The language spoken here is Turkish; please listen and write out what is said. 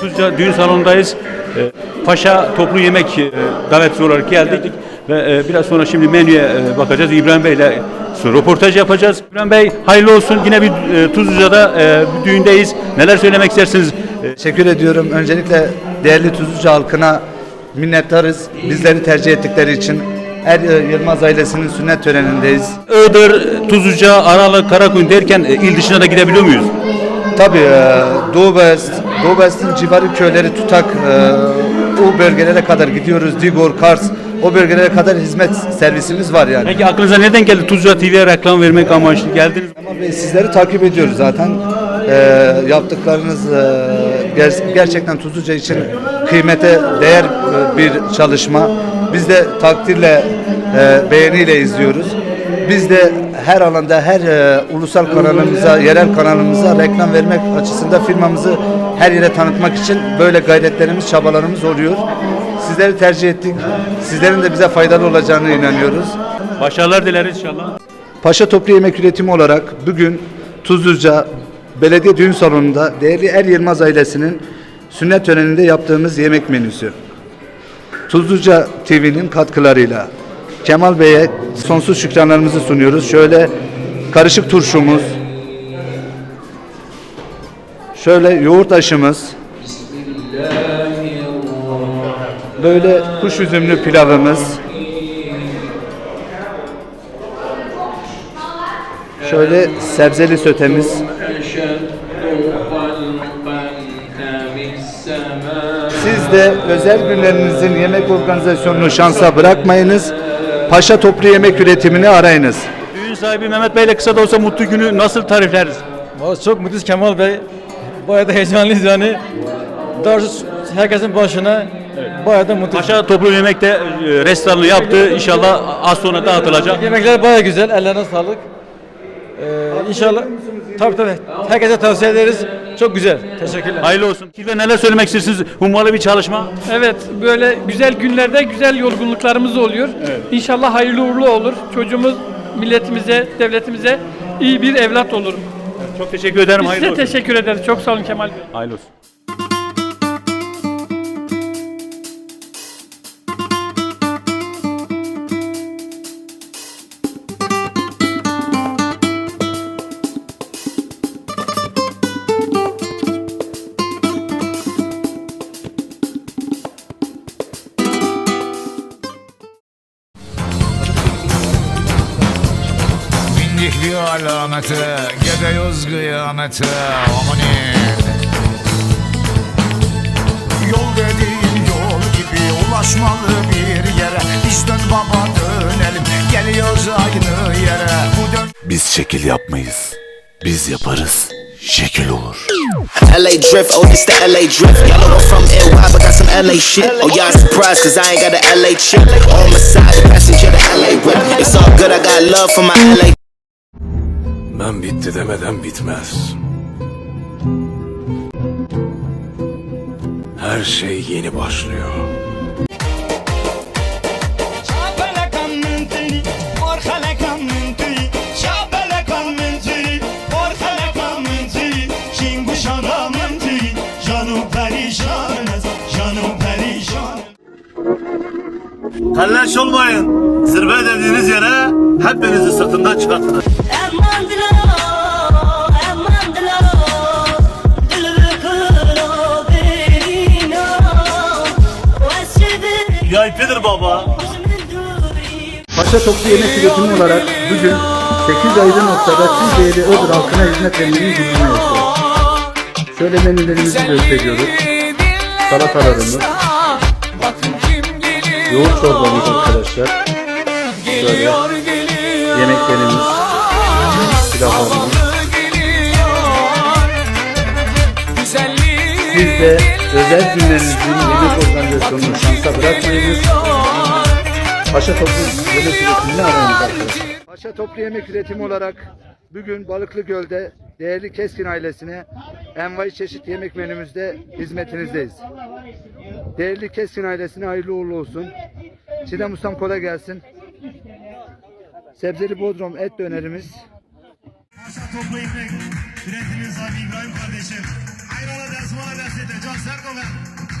Tuzca düğün salonundayız. Ee, Paşa toplu yemek e, davetli olarak geldik ve e, biraz sonra şimdi menüye e, bakacağız. İbrahim Bey ile röportaj yapacağız. İbrahim Bey hayırlı olsun. Yine bir e, Tuzluca'da e, bir düğündeyiz. Neler söylemek istersiniz? E, Teşekkür ediyorum. Öncelikle değerli Tuzluca halkına minnettarız. Bizleri tercih ettikleri için Er Yılmaz ailesinin sünnet törenindeyiz. Iğdır, Tuzluca, Aralık, Karakoyun derken e, il dışına da gidebiliyor muyuz? Tabii e, Doğu Beyazıt, Doğu Beyazıt'ın civarı köyleri tutak e, o bölgelere kadar gidiyoruz. Digor, Kars o bölgelere kadar hizmet servisimiz var yani. Peki aklınıza neden geldi Tuzluca TV'ye reklam vermek amaçlı geldiniz? Kemal Bey sizleri takip ediyoruz zaten. E, yaptıklarınız e, ger- gerçekten Tuzluca için kıymete değer e, bir çalışma. Biz de takdirle, e, beğeniyle izliyoruz. Biz de her alanda, her e, ulusal kanalımıza, yerel kanalımıza reklam vermek açısından firmamızı her yere tanıtmak için böyle gayretlerimiz, çabalarımız oluyor. Sizleri tercih ettik. Sizlerin de bize faydalı olacağını inanıyoruz. Başarılar dileriz inşallah. Paşa Toplu Yemek Üretimi olarak bugün Tuzluca Belediye Düğün Salonu'nda değerli Er Yılmaz ailesinin sünnet töreninde yaptığımız yemek menüsü. Tuzluca TV'nin katkılarıyla Kemal Bey'e sonsuz şükranlarımızı sunuyoruz. Şöyle karışık turşumuz, şöyle yoğurt aşımız, böyle kuş üzümlü pilavımız. Şöyle sebzeli sötemiz. Siz de özel günlerinizin yemek organizasyonunu şansa bırakmayınız. Paşa toplu yemek üretimini arayınız. Düğün sahibi Mehmet Bey ile kısa da olsa mutlu günü nasıl tarifleriz? Vallahi çok mutluyuz Kemal Bey. Bayağı da heyecanlıyız yani. Daha herkesin başına bayağı da mutluyuz. Paşa toplu yemekte e, restoranı yaptı. İnşallah az sonra dağıtılacak. Yemekler bayağı güzel. Ellerine sağlık. Ee, inşallah tabii tabii. Herkese tavsiye ederiz. Çok güzel. Teşekkürler. Hayırlı olsun. Siz de neler söylemek istiyorsunuz? Hummalı bir çalışma. Evet, böyle güzel günlerde güzel yorgunluklarımız oluyor. İnşallah hayırlı uğurlu olur. Çocuğumuz milletimize, devletimize iyi bir evlat olur. Çok teşekkür ederim. Biz Hayırlı size olsun. teşekkür ederiz. Çok sağ olun Kemal Bey. Hayırlı olsun. Alamete Gidiyoruz kıyamete Amanin Yol dediğin yol gibi Ulaşmalı bir yere Biz dön baba dönelim Geliyoruz aynı yere Bu dön Biz şekil yapmayız. Biz yaparız. Şekil olur. LA drift, oh this the LA drift. Y'all know I'm from NY, but got some LA shit. Oh y'all surprised cause I ain't got a LA chick. On my side, the passenger, the LA whip. It's all good, I got love for my LA Ben bitti demeden bitmez. Her şey yeni başlıyor. Tellaş olmayın. Zirve dediğiniz yere hepinizi sırtından çıkartın. VIP'dir baba. Paşa Toplu Yemek Üretimi olarak bugün 8 ayrı noktada değerli Iğdır halkına hizmet vermenin gücünü yaşıyoruz. Şöyle menülerimizi gösteriyoruz. Salatalarımız, yoğurt çorbamız arkadaşlar. Şöyle yemeklerimiz, pilavlarımız. Siz de özel günlerinizin yemek organizasyonunu şansa bırakmayınız. Paşa Toplu Yemek Üretimi'ni arayınız arkadaşlar. Paşa Toplu Yemek Üretimi olarak Bugün Balıklı Göl'de değerli Keskin ailesine envai çeşit yemek menümüzde hizmetinizdeyiz. Değerli Keskin ailesine hayırlı uğurlu olsun. Çiğdem Ustam kolay gelsin. Sebzeli Bodrum et dönerimiz. Paşa toplu ekmek. Üretinin sahibi İbrahim kardeşim. Ders ete. Can Serkover.